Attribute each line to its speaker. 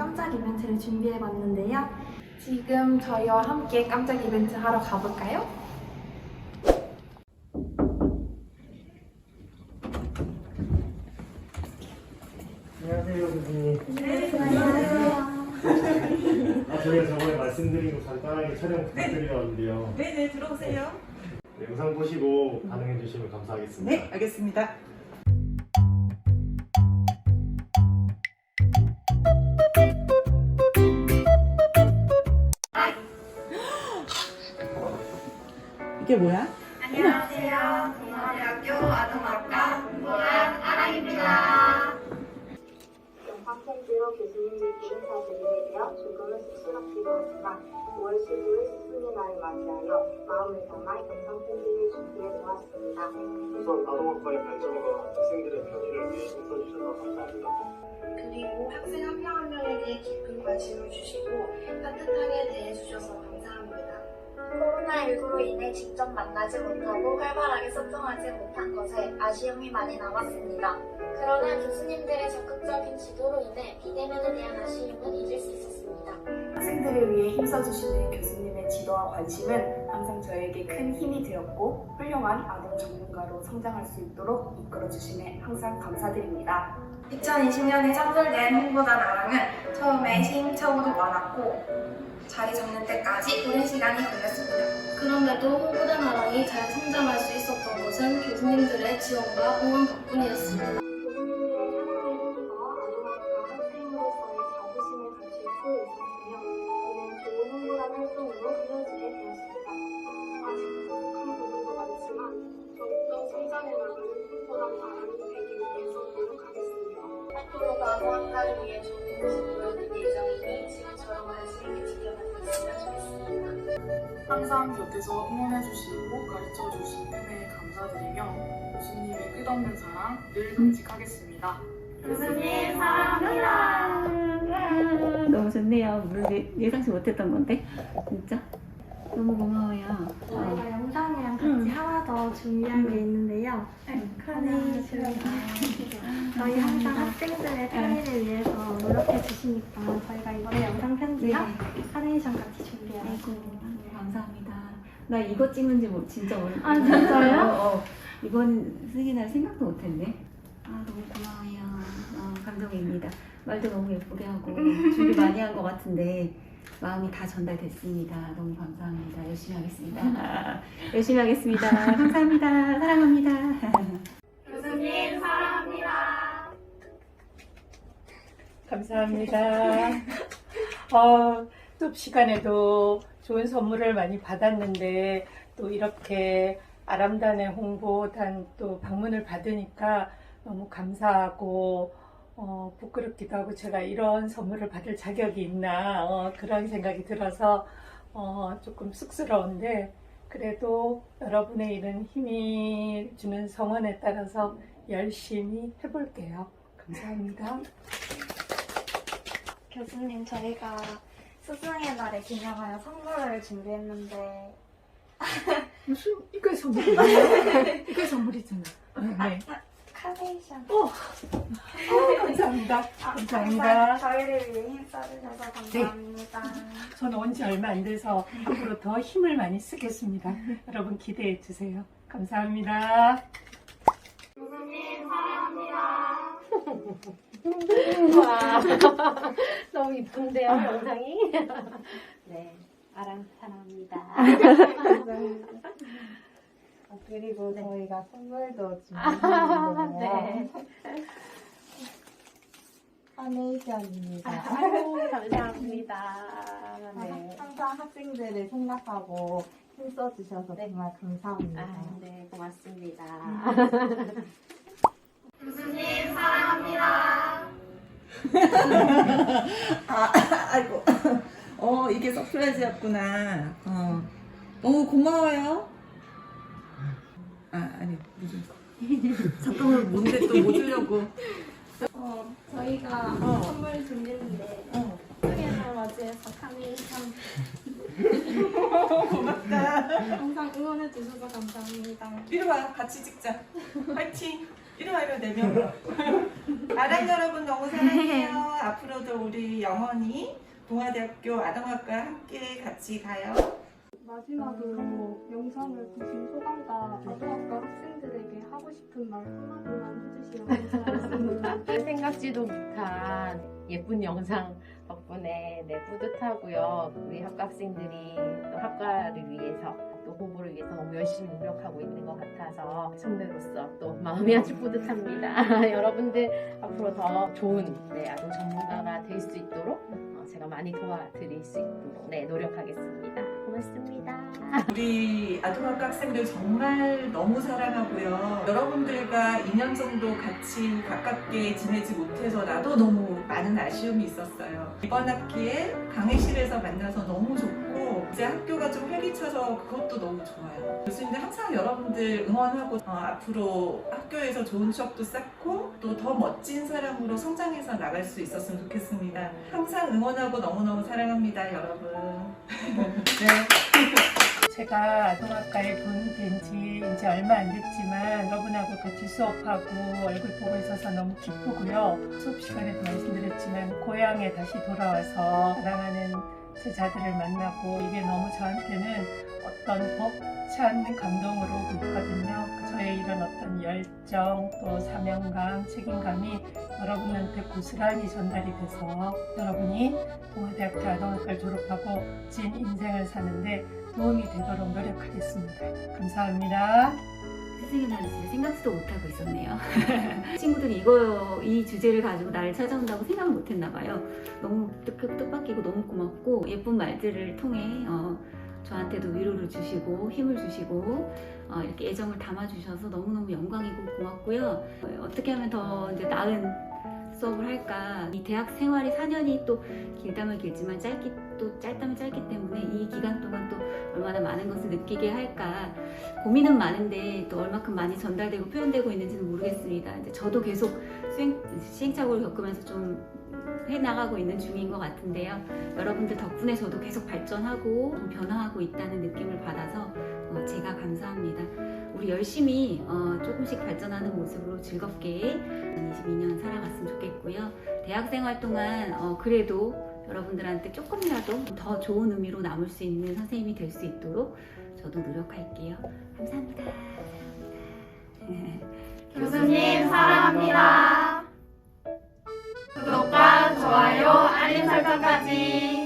Speaker 1: 깜짝 이벤트를 준비해봤는데요. 지금 저희와 함께 깜짝 이벤트 하러 가볼까요?
Speaker 2: 안녕하세요, 교수님.
Speaker 1: 안녕하세요.
Speaker 2: 아, 저희가 저번에 말씀드린 거 간단하게 촬영 부탁드렸는데요.
Speaker 3: 네네 들어오세요.
Speaker 2: 네, 영상 보시고 반응해 주시면 감사하겠습니다.
Speaker 3: 네 알겠습니다. 이게 뭐야?
Speaker 1: 안녕하세요. 동아대학교 아동학과 공부한 아랑입니다.
Speaker 4: 영상 팬티로 교수님들께 인사드리며 조금은 쑥스럽기도 하지만 5월 15일 스승의 날을 맞이하여 마음을 담아 영상 팬티를 준비해 보았습니다.
Speaker 2: 우선 아동학과의 발전과 학생들의 편의를 위해 힘써주셔서 감사합니다.
Speaker 4: 그리고 학생 한 명 한 명에 대해 깊은 관심을 주시고 따뜻하게 대해주셔서 감사합니다. 코로나19로 인해 직접 만나지 못하고 활발하게 소통하지 못한 것에 아쉬움이 많이 남았습니다. 그러나 교수님들의 적극적인 지도로 인해 비대면에 대한 아쉬움은 잊을 수 있었습니다.
Speaker 1: 학생들을 위해 힘써주시는 교수님의 지도와 관심은 항상 저에게 큰 힘이 되었고 훌륭한 아동 전문가로 성장할 수 있도록 이끌어주심에 항상 감사드립니다. 2020년에 창설된 홍보단 아랑은 처음에 시행착오도 많았고 자리 잡는 때까지 오랜 시간이 걸렸습니다.
Speaker 5: 그럼에도 홍보단 아랑이 잘 성장할 수 있었던 것은 교수님들의 지원과 응원 덕분이었습니다. 아동학과를 위해 좋은 모습 보여드릴 예정이니 지금처럼 관심 있게 지켜보고 있으면 좋겠습니다.
Speaker 6: 항상 곁에서 응원해주시고 가르쳐주신 팬에 감사드리며 교수님의 끝없는 사랑 늘 간직하겠습니다.
Speaker 1: 교수님 사랑합니다.
Speaker 7: 너무 좋네요. 우리 예상치 못했던 건데 진짜 너무 고마워요.
Speaker 1: 저희가 영상이랑 같이 하나 더 준비한 게 있는데요. 카네이션. 저희 항상 학생들의 편의를 위해서 노력해 주시니까 저희가 이번에 영상 편지랑 카네이션 같이.
Speaker 7: 아이고 감사합니다. 나 이거 찍는지 뭐 진짜 모르.
Speaker 1: 아, 진짜요?
Speaker 7: 어, 어. 이건 쓰기 날 생각도 못했네. 아 너무 고마워요. 어, 감동입니다. 말도 너무 예쁘게 하고 준비 많이 한 것 같은데 마음이 다 전달됐습니다. 너무 감사합니다. 열심히 하겠습니다. 열심히 하겠습니다. 감사합니다. 사랑합니다.
Speaker 1: 교수님 사랑합니다.
Speaker 8: 감사합니다. 어, 또 시간에도 좋은 선물을 많이 받았는데 또 이렇게 아람단의 홍보단 또 방문을 받으니까 너무 감사하고 어, 부끄럽기도 하고 제가 이런 선물을 받을 자격이 있나 어, 그런 생각이 들어서 어, 조금 쑥스러운데 그래도 여러분의 이런 힘이 주는 성원에 따라서 열심히 해볼게요. 감사합니다.
Speaker 4: 교수님 저희가 스승의 날에 기념하여 선물을 준비했는데
Speaker 8: 무슨 이거 선물이잖아. 이거 선물이잖아. 네.
Speaker 4: 카네이션
Speaker 8: 어, 감사합니다.
Speaker 4: 아,
Speaker 8: 감사합니다.
Speaker 4: 항상 저희를 위해 힘 써주셔서 감사합니다.
Speaker 8: 저는 온 지 얼마 안 돼서 앞으로 더 힘을 많이 쓰겠습니다. 여러분 기대해 주세요. 감사합니다.
Speaker 4: 교수님 사랑합니다.
Speaker 9: 와, 너무 이쁜데요, 영상이? 네, 아랑 사랑합니다.
Speaker 10: 아, 그리고
Speaker 9: 네.
Speaker 10: 저희가 선물도
Speaker 9: 아,
Speaker 10: 준비했는데요.
Speaker 9: 네.
Speaker 10: 카네이션입니다.
Speaker 9: 아이고, 감사합니다. 네.
Speaker 10: 항상 학생들을 생각하고 힘써주셔서 정말 감사합니다.
Speaker 9: 아, 네, 고맙습니다.
Speaker 1: 교수님 사랑합니다.
Speaker 3: 아, 아이고. 어, 이게 서프라이즈였구나. 어. 너무 고마워요. 아, 아니, 무슨. 잠깐만, 뭔데 또 뭐 주려고.
Speaker 1: 어, 저희가
Speaker 3: 어.
Speaker 1: 선물 준비했는데
Speaker 3: 어.
Speaker 1: 날 맞이해서 카네이션
Speaker 3: 고맙다.
Speaker 1: 항상 응원해 주셔서 감사합니다.
Speaker 3: 이리 와, 같이 찍자. 화이팅!
Speaker 11: 이리 와, 이리 와, 네 명. 아랑 여러분 너무 사랑해요. 앞으로도 우리 영원히 동아대학교 아동학과 함께 같이 가요.
Speaker 5: 마지막으로 영상을 보신 소감과 아동학과 학생들에게 하고 싶은 말 한마디만 해주시면 감사하겠습니다.
Speaker 9: 생각지도 못한 예쁜 영상 덕분에 네, 뿌듯하고요. 우리 학과 학생들이 또 학과를 위해서 또 공부를 위해서 너무 열심히 노력하고 있는 것 같아서 선배로서 또 마음이 아주 뿌듯합니다. 여러분들 앞으로 더 좋은 네, 아동 전문가가 될 수 있도록 어, 제가 많이 도와드릴 수 있도록 네, 노력하겠습니다. 고맙습니다.
Speaker 11: 우리 아동학과 학생들 정말 너무 사랑하고요. 여러분들과 2년 정도 같이 가깝게 지내지 못해서 나도 너무 많은 아쉬움이 있었어요. 이번 학기에 강의실에서 만나서 너무 좋고 이제 학교가 좀 활기차서 그것도 너무 좋아요. 교수님들 항상 여러분들 응원하고 어, 앞으로 학교에서 좋은 추억도 쌓고 또 더 멋진 사람으로 성장해서 나갈 수 있었으면 좋겠습니다. 항상 응원하고 너무너무 사랑합니다, 여러분. 네.
Speaker 8: 제가 아동학과에 본된 지 이제 얼마 안 됐지만 여러분하고 같이 수업하고 얼굴 보고 있어서 너무 기쁘고요. 수업 시간에도 말씀드렸지만 고향에 다시 돌아와서 사랑하는 제자들을 만나고 이게 너무 저한테는 어떤 벅찬 감동으로 있거든요. 저의 이런 어떤 열정 또 사명감, 책임감이 여러분한테 고스란히 전달이 돼서 여러분이 동아대학교 아동학과를 졸업하고 진 인생을 사는데 도움이 되도록 노력하겠습니다. 감사합니다.
Speaker 7: 날을 진짜 생각지도 못하고 있었네요. 친구들이 이거, 이 주제를 가지고 나를 찾아온다고 생각을 못했나 봐요. 너무 뜻, 뜻밖이고 너무 고맙고 예쁜 말들을 통해 어, 저한테도 위로를 주시고 힘을 주시고 어, 이렇게 애정을 담아주셔서 너무너무 영광이고 고맙고요. 어, 어떻게 하면 더 이제 나은 수업을 할까. 이 대학 생활이 4년이 또 길다면 길지만 짧기 또 짧다면 짧기 때문에 이 기간 동안 또 얼마나 많은 것을 느끼게 할까 고민은 많은데 또 얼마큼 많이 전달되고 표현되고 있는지는 모르겠습니다. 이제 저도 계속 수행, 시행착오를 겪으면서 좀 해나가고 있는 중인 것 같은데요. 여러분들 덕분에 저도 계속 발전하고 좀 변화하고 있다는 느낌을 받아서 어, 제가 감사합니다. 우리 열심히 어, 조금씩 발전하는 모습으로 즐겁게 22년 살아갔으면 좋겠고요. 대학생활 동안 어, 그래도 여러분들한테 조금이라도 더 좋은 의미로 남을 수 있는 선생님이 될 수 있도록 저도 노력할게요. 감사합니다. 감사합니다.
Speaker 5: 교수님 사랑합니다. 구독과 좋아요, 알림 설정까지.